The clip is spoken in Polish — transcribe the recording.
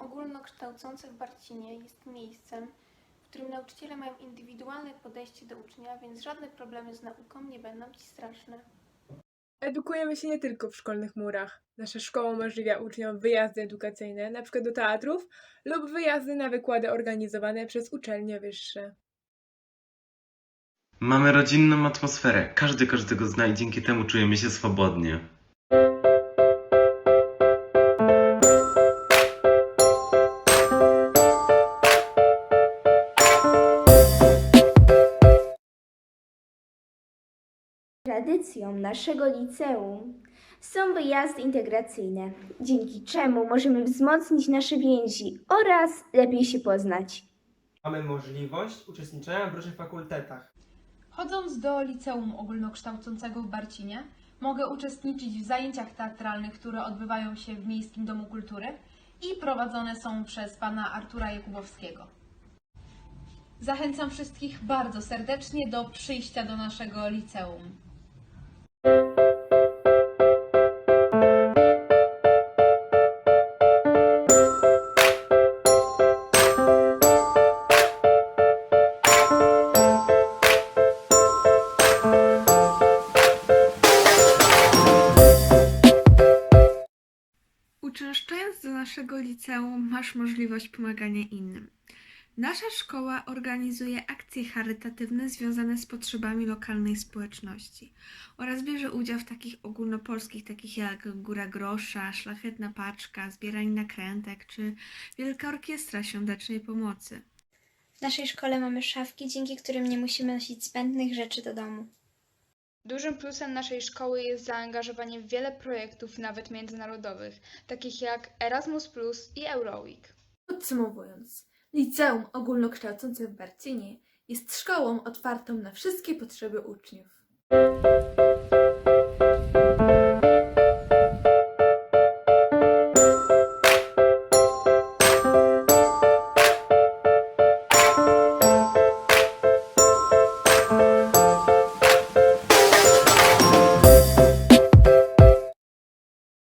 ogólnokształcące w Barcinie jest miejscem, w którym nauczyciele mają indywidualne podejście do ucznia, więc żadne problemy z nauką nie będą ci straszne. Edukujemy się nie tylko w szkolnych murach. Nasza szkoła umożliwia uczniom wyjazdy edukacyjne, np. do teatrów, lub wyjazdy na wykłady organizowane przez uczelnie wyższe. Mamy rodzinną atmosferę. Każdy każdego zna i dzięki temu czujemy się swobodnie. Tradycją naszego liceum są wyjazdy integracyjne, dzięki czemu możemy wzmocnić nasze więzi oraz lepiej się poznać. Mamy możliwość uczestniczenia w różnych fakultetach. Chodząc do liceum ogólnokształcącego w Barcinie, mogę uczestniczyć w zajęciach teatralnych, które odbywają się w Miejskim Domu Kultury i prowadzone są przez pana Artura Jakubowskiego. Zachęcam wszystkich bardzo serdecznie do przyjścia do naszego liceum. Naszego liceum, masz możliwość pomagania innym. Nasza szkoła organizuje akcje charytatywne związane z potrzebami lokalnej społeczności oraz bierze udział w takich ogólnopolskich, takich jak Góra Grosza, Szlachetna Paczka, Zbieranie Nakrętek czy Wielka Orkiestra Świątecznej Pomocy. W naszej szkole mamy szafki, dzięki którym nie musimy nosić zbędnych rzeczy do domu. Dużym plusem naszej szkoły jest zaangażowanie w wiele projektów, nawet międzynarodowych, takich jak Erasmus i Euroweek. Podsumowując, Liceum Ogólnokształcące w Barcinie jest szkołą otwartą na wszystkie potrzeby uczniów.